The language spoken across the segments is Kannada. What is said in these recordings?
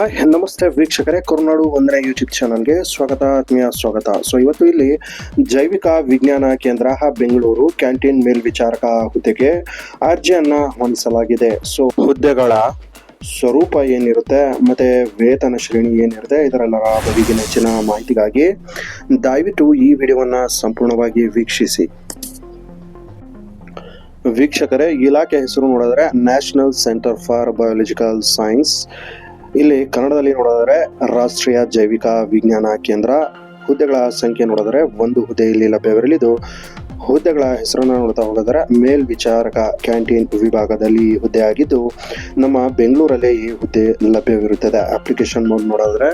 ಹಾಯ್ ನಮಸ್ತೆ ವೀಕ್ಷಕರೇ. ಕರುನಾಡು ಒಂದನೇ ಯೂಟ್ಯೂಬ್ ಚಾನಲ್ಗೆ ಸ್ವಾಗತ, ಆತ್ಮೀಯ ಸ್ವಾಗತ. ಸೊ ಇವತ್ತು ಇಲ್ಲಿ ಜೈವಿಕ ವಿಜ್ಞಾನ ಕೇಂದ್ರ ಬೆಂಗಳೂರು ಕ್ಯಾಂಟೀನ್ ಮೇಲ್ವಿಚಾರಕ ಹುದ್ದೆಗೆ ಅರ್ಜಿಯನ್ನು ಹೊಂದಿಸಲಾಗಿದೆ. ಸೊ ಹುದ್ದೆಗಳ ಸ್ವರೂಪ ಏನಿರುತ್ತೆ, ಮತ್ತೆ ವೇತನ ಶ್ರೇಣಿ ಏನಿರುತ್ತೆ ಇದರೆಲ್ಲರ ಬಗೆಗಿನ ಹೆಚ್ಚಿನ ಮಾಹಿತಿಗಾಗಿ ದಯವಿಟ್ಟು ಈ ವಿಡಿಯೋವನ್ನು ಸಂಪೂರ್ಣವಾಗಿ ವೀಕ್ಷಿಸಿ. ವೀಕ್ಷಕರೇ, ಇಲಾಖೆ ಹೆಸರು ನೋಡಿದ್ರೆ national centre for biological science ಇಲ್ಲಿ ಕನ್ನಡದಲ್ಲಿ ನೋಡೋದಾದ್ರೆ ರಾಷ್ಟ್ರೀಯ ಜೈವಿಕ ವಿಜ್ಞಾನ ಕೇಂದ್ರ. ಹುದ್ದೆಗಳ ಸಂಖ್ಯೆ ನೋಡಿದ್ರೆ ಒಂದು ಹುದ್ದೆ ಇಲ್ಲಿ ಲಭ್ಯವಿರಲಿದ್ದು ಹುದ್ದೆಗಳ ಹೆಸರನ್ನು ನೋಡ್ತಾ ಹೋಗಿದ್ರೆ ಮೇಲ್ವಿಚಾರಕ ಕ್ಯಾಂಟೀನ್ ವಿಭಾಗದಲ್ಲಿ ಈ ಹುದ್ದೆ ಆಗಿದ್ದು, ನಮ್ಮ ಬೆಂಗಳೂರಲ್ಲೇ ಈ ಹುದ್ದೆ ಲಭ್ಯವಿರುತ್ತದೆ. ಅಪ್ಲಿಕೇಶನ್ ಮೋಡ್ ನೋಡಿದ್ರೆ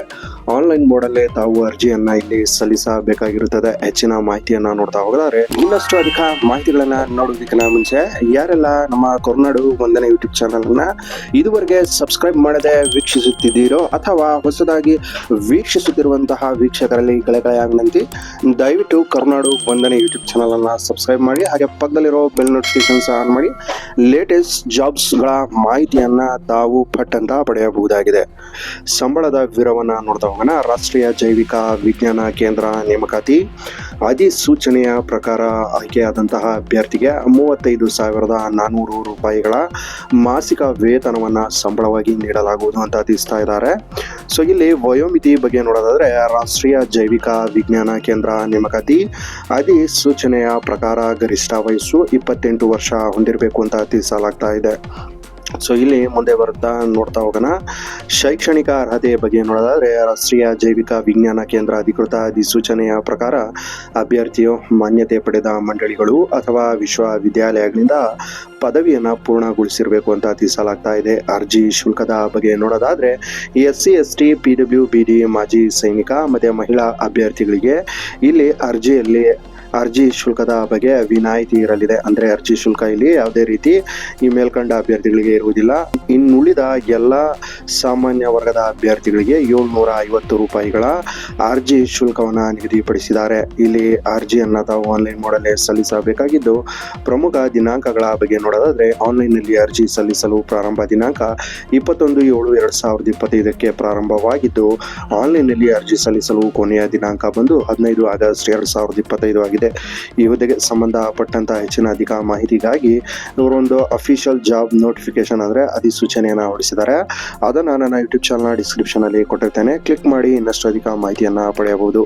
ಆನ್ಲೈನ್ ಮೋಡಲ್ಲೇ ತಾವು ಅರ್ಜಿಯನ್ನ ಇಲ್ಲಿ ಸಲ್ಲಿಸಬೇಕಾಗಿರುತ್ತದೆ. ಹೆಚ್ಚಿನ ಮಾಹಿತಿಯನ್ನ ನೋಡ್ತಾ ಹೋಗಿದ್ದಾರೆ ಇನ್ನಷ್ಟು ಅಧಿಕ ಮಾಹಿತಿಗಳನ್ನ ನೋಡೋದಕ್ಕಿಂತ ಮುಂಚೆ ಯಾರೆಲ್ಲ ನಮ್ಮ ಕೊರ್ನಾಡು ಒಂದನೇ ಯೂಟ್ಯೂಬ್ ಚಾನಲ್ ಅನ್ನ ಇದುವರೆಗೆ ಸಬ್ಸ್ಕ್ರೈಬ್ ಮಾಡದೆ ವೀಕ್ಷಿಸುತ್ತಿದ್ದೀರೋ ಅಥವಾ ಹೊಸದಾಗಿ ವೀಕ್ಷಿಸುತ್ತಿರುವಂತಹ ವೀಕ್ಷಕರಲ್ಲಿ ವಿನಂತಿ, ದಯವಿಟ್ಟು ಕರ್ನಾಡು ಒಂದನೇ ಯೂಟ್ಯೂಬ್ ಚಾನಲ್ ಅನ್ನ ಸಬ್ಸ್ಕ್ರೈಬ್ ಮಾಡಿ, ಹಾಗೆ ಪಕ್ಕದಲ್ಲಿರೋ ಬೆಲ್ ನೋಟಿಫಿಕೇಶನ್ಸ್ ಆನ್ ಮಾಡಿ ಲೇಟೆಸ್ಟ್ ಜಾಬ್ಸ್ಗಳ ಮಾಹಿತಿಯನ್ನು ತಾವು ಪಟ್ಟಂತ ಪಡೆಯಬಹುದಾಗಿದೆ. ಸಂಬಳದ ವಿವರವನ್ನ ನೋಡ್ತಾ ಹೋಗೋಣ. ರಾಷ್ಟ್ರೀಯ ಜೈವಿಕ ವಿಜ್ಞಾನ ಕೇಂದ್ರ ನೇಮಕಾತಿ ಅಧಿಸೂಚನೆಯ ಪ್ರಕಾರ ಆಯ್ಕೆಯಾದಂತಹ ಅಭ್ಯರ್ಥಿಗೆ ಮೂವತ್ತೈದು ಸಾವಿರದ ನಾನ್ನೂರು ರೂಪಾಯಿಗಳ ಮಾಸಿಕ ವೇತನವನ್ನು ಸಂಬಳವಾಗಿ ನೀಡಲಾಗುವುದು ಅಂತ ತಿಳಿಸ್ತಾ ಇದ್ದಾರೆ. ಸೊ ಇಲ್ಲಿ ವಯೋಮಿತಿ ಬಗ್ಗೆ ನೋಡೋದಾದ್ರೆ ರಾಷ್ಟ್ರೀಯ ಜೈವಿಕ ವಿಜ್ಞಾನ ಕೇಂದ್ರ ನೇಮಕಾತಿ ಅಧಿಸೂಚನೆಯ ಪ್ರಕಾರ ಗರಿಷ್ಠ ವಯಸ್ಸು ಇಪ್ಪತ್ತೆಂಟು ವರ್ಷ ಹೊಂದಿರಬೇಕು ಅಂತ ತಿಳಿಸಲಾಗ್ತಾ ಇದೆ. ಸೊ ಇಲ್ಲಿ ಮುಂದೆ ಬರುತ್ತಾ ನೋಡ್ತಾ ಹೋಗೋಣ. ಶೈಕ್ಷಣಿಕ ಅರ್ಹತೆಯ ಬಗ್ಗೆ ನೋಡೋದಾದ್ರೆ ರಾಷ್ಟ್ರೀಯ ಜೈವಿಕ ವಿಜ್ಞಾನ ಕೇಂದ್ರ ಅಧಿಕೃತ ಅಧಿಸೂಚನೆಯ ಪ್ರಕಾರ ಅಭ್ಯರ್ಥಿಯು ಮಾನ್ಯತೆ ಪಡೆದ ಮಂಡಳಿಗಳು ಅಥವಾ ವಿಶ್ವವಿದ್ಯಾಲಯಗಳಿಂದ ಪದವಿಯನ್ನು ಪೂರ್ಣಗೊಳಿಸಿರಬೇಕು ಅಂತ ತಿಳಿಸಲಾಗ್ತಾ ಇದೆ. ಅರ್ಜಿ ಶುಲ್ಕದ ಬಗ್ಗೆ ನೋಡೋದಾದ್ರೆ S C S T P W, B D, ಮಾಜಿ ಸೈನಿಕ ಮತ್ತು ಮಹಿಳಾ ಅಭ್ಯರ್ಥಿಗಳಿಗೆ ಇಲ್ಲಿ ಅರ್ಜಿಯಲ್ಲಿ ಅರ್ಜಿ ಶುಲ್ಕದ ಬಗ್ಗೆ ವಿನಾಯಿತಿ ಇರಲಿದೆ. ಅಂದ್ರೆ ಅರ್ಜಿ ಶುಲ್ಕ ಇಲ್ಲಿ ಯಾವುದೇ ರೀತಿ ಈ ಮೇಲ್ಕಂಡ ಅಭ್ಯರ್ಥಿಗಳಿಗೆ ಇರುವುದಿಲ್ಲ. ಇನ್ನುಳಿದ ಎಲ್ಲ ಸಾಮಾನ್ಯ ವರ್ಗದ ಅಭ್ಯರ್ಥಿಗಳಿಗೆ ಏಳ್ನೂರ ಐವತ್ತು ರೂಪಾಯಿಗಳ ಅರ್ಜಿ ಶುಲ್ಕವನ್ನು ನಿಗದಿಪಡಿಸಿದ್ದಾರೆ. ಇಲ್ಲಿ ಅರ್ಜಿಯನ್ನು ತಾವು ಆನ್ಲೈನ್ ಮಾಡಲೇ ಸಲ್ಲಿಸಬೇಕಾಗಿದ್ದು, ಪ್ರಮುಖ ದಿನಾಂಕಗಳ ಬಗ್ಗೆ ನೋಡೋದಾದರೆ ಆನ್ಲೈನ್ನಲ್ಲಿ ಅರ್ಜಿ ಸಲ್ಲಿಸಲು ಪ್ರಾರಂಭ ದಿನಾಂಕ ಇಪ್ಪತ್ತೊಂದು ಏಳು ಎರಡು ಸಾವಿರದ ಇಪ್ಪತ್ತೈದಕ್ಕೆ ಪ್ರಾರಂಭವಾಗಿದ್ದು ಆನ್ಲೈನ್ನಲ್ಲಿ ಅರ್ಜಿ ಸಲ್ಲಿಸಲು ಕೊನೆಯ ದಿನಾಂಕ ಬಂದು ಹದಿನೈದು ಆಗಸ್ಟ್ ಎರಡು ಸಾವಿರದ ಇಪ್ಪತ್ತೈದು ಆಗಿದೆ. ಈ ಹುದ್ದೆಗೆ ಸಂಬಂಧಪಟ್ಟಂತಹ ಹೆಚ್ಚಿನ ಅಧಿಕ ಮಾಹಿತಿಗಾಗಿ ಇವರೊಂದು ಅಫಿಷಿಯಲ್ ಜಾಬ್ ನೋಟಿಫಿಕೇಶನ್ ಅಂದರೆ ಅಧಿಸೂಚನೆಯನ್ನು ಹೊರಡಿಸಿದ್ದಾರೆ. ಅದನ್ನ ನನ್ನ ಯೂಟ್ಯೂಬ್ ಚಾನಲ್ನ ಡಿಸ್ಕ್ರಿಪ್ಷನಲ್ಲಿ ಕೊಟ್ಟಿರ್ತೇನೆ. ಕ್ಲಿಕ್ ಮಾಡಿ ಇನ್ನಷ್ಟು ಅಧಿಕ ಮಾಹಿತಿಯನ್ನು ಪಡೆಯಬಹುದು.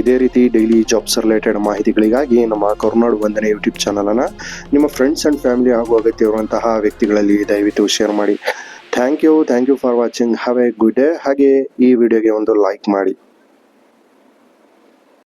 ಇದೇ ರೀತಿ ಡೈಲಿ ಜಾಬ್ಸ್ ರಿಲೇಟೆಡ್ ಮಾಹಿತಿಗಳಿಗಾಗಿ ನಮ್ಮ ಕರುನಾಡು ವಂದನೆ ಯೂಟ್ಯೂಬ್ ಚಾನಲನ್ನು ನಿಮ್ಮ ಫ್ರೆಂಡ್ಸ್ ಆ್ಯಂಡ್ ಫ್ಯಾಮಿಲಿ ಹಾಗೂ ಅಗತ್ಯ ಇರುವಂತಹ ವ್ಯಕ್ತಿಗಳಲ್ಲಿ ದಯವಿಟ್ಟು ಶೇರ್ ಮಾಡಿ. Thank you thank you for watching have a good day ಹಾಗೆ ಈ ವಿಡಿಯೋಗೆ ಒಂದು ಲೈಕ್ ಮಾಡಿ.